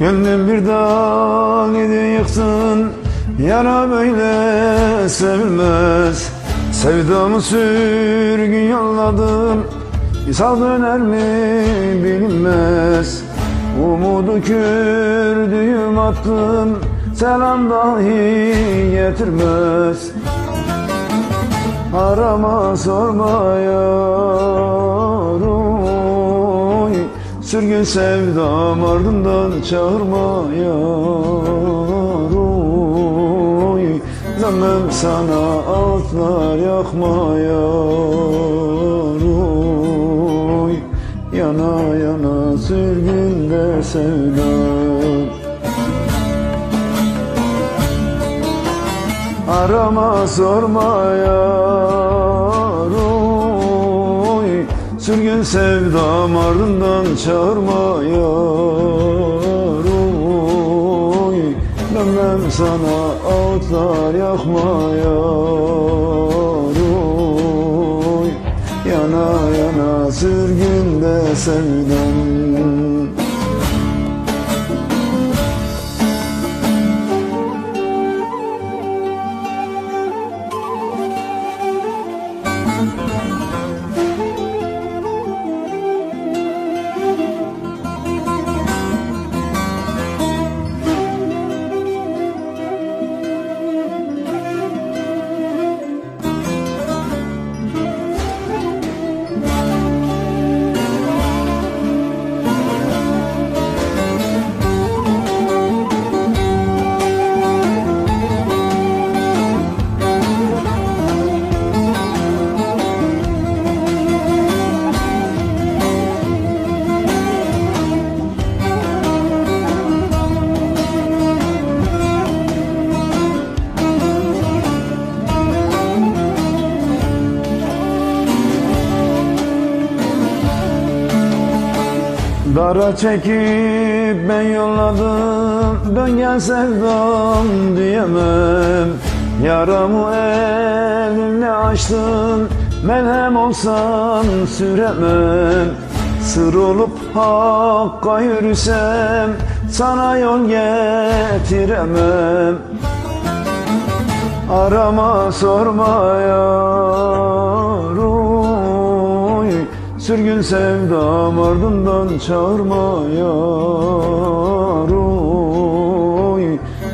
Gönlüm bir dağ idi yıktın? Yara böyle sevilmez. Sevdamı sürgün yolladım İsal döner mi bilinmez. Umudu kürdüğüm attım Selam dahi getirmez. Arama sorma yaroy Sürgün sevdam ardından çağırma yaroy Dönmem sana altlar yakma yaroy Yana yana sürgünde sevdam Arama sorma yaroy Sürgün sevdam ardından çağırma yaroy Dönmem sana ağıtlar yakma yaroy Yana yana sürgünde sevdam Dara çekip ben yolladım Dön gel sevdam diyemem. Yaramı elinle açtın Melhem olsan süremem. Sır olup hakka yürüsem Sana yol getiremem. Arama sorma yaroy Sürgün sevdam ardından çağırma yaroy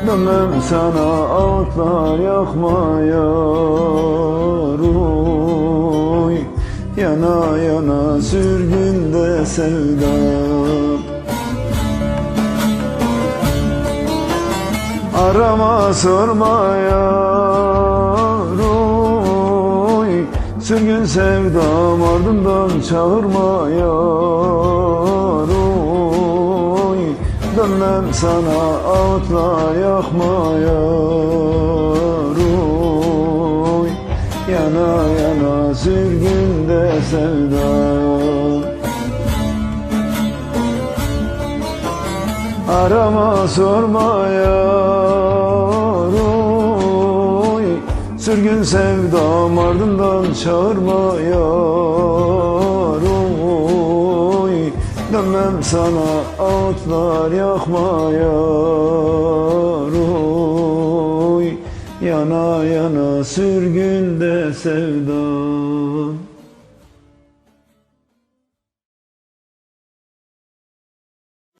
Dönmem sana ağıtlar yakma yaroy Yana yana sürgünde sevdam Arama sorma yaroy Sürgün sevdam ardından çağırma yaroy Dönmem sana ağıtlar yakma yaroy Yana yana sürgünde sevdam Arama sorma yaroy Sürgün sevdam ardından çağırma yaroy Dönmem sana ağıtlar yakma yaroy Yana yana sürgünde sevdam